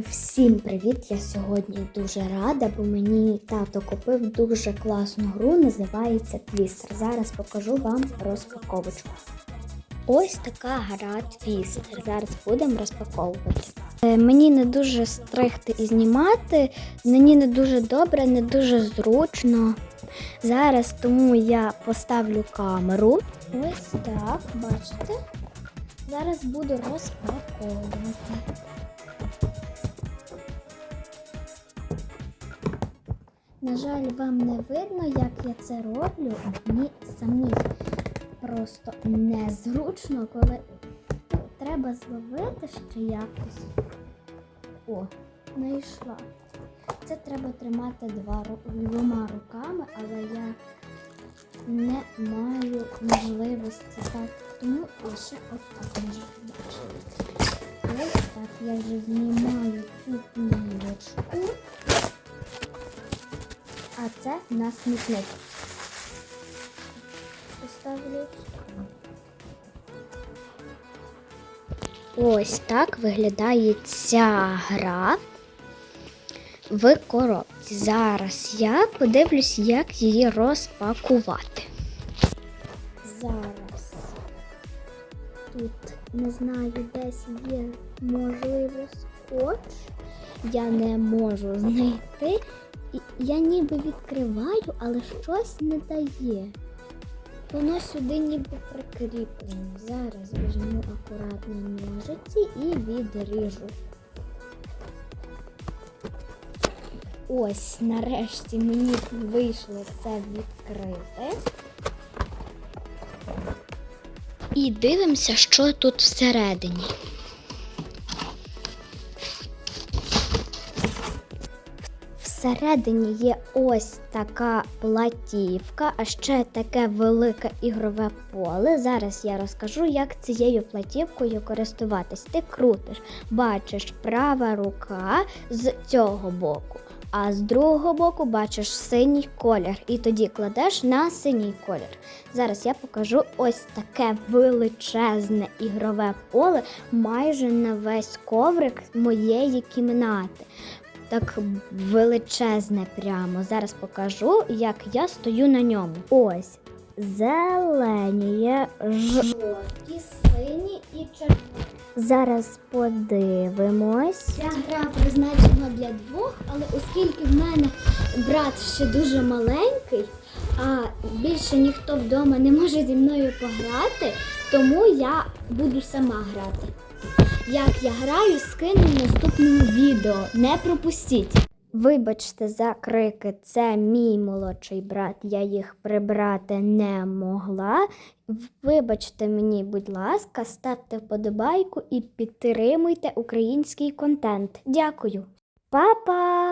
Всім привіт! Я сьогодні дуже рада, бо мені тато купив дуже класну гру, називається Твістер. Зараз покажу вам розпаковочку. Ось така гра Твістер. Зараз будемо розпаковувати. Е, Мені не дуже стригти і знімати, мені не дуже добре, не дуже зручно. Зараз тому я поставлю камеру. Ось так, бачите? Зараз буду розпаковувати. На жаль, вам не видно, як я це роблю. Мені самі просто незручно, коли треба зловити ще якось. О, знайшла. Це треба тримати двома руками, але я не маю можливості так, тому лише отак можу бачити. Ось так я вже знімаю цю плівочку. А це на смітник. Поставлю. Ось так виглядає ця гра в коробці. Зараз я подивлюсь, як її розпакувати. Зараз тут не знаю, десь є можливо скотч. Я не можу знайти. Я ніби відкриваю, але щось не дає. Воно сюди ніби прикріплено. Зараз візьму акуратно ножиці і відріжу. Ось, нарешті мені вийшло це відкрити. І дивимося, що тут всередині. Всередині є ось така платівка, а ще таке велике ігрове поле. Зараз я розкажу, як цією платівкою користуватись. Ти крутиш, бачиш права рука з цього боку, а з другого боку бачиш синій колір. І тоді кладеш на синій колір. Зараз я покажу ось таке величезне ігрове поле майже на весь коврик моєї кімнати так величезне прямо. Зараз покажу, як я стою на ньому. Ось зеленіє, жовті, сині і червоні. Зараз подивимось. Ця гра призначена для двох, але оскільки в мене брат ще дуже маленький, а більше ніхто вдома не може зі мною пограти, тому я буду сама грати. Як я граю, скину в наступному відео. Не пропустіть. Вибачте за крики, це мій молодший брат. Я їх прибрати не могла. Вибачте мені, будь ласка, ставте вподобайку і підтримуйте український контент. Дякую. Па-па!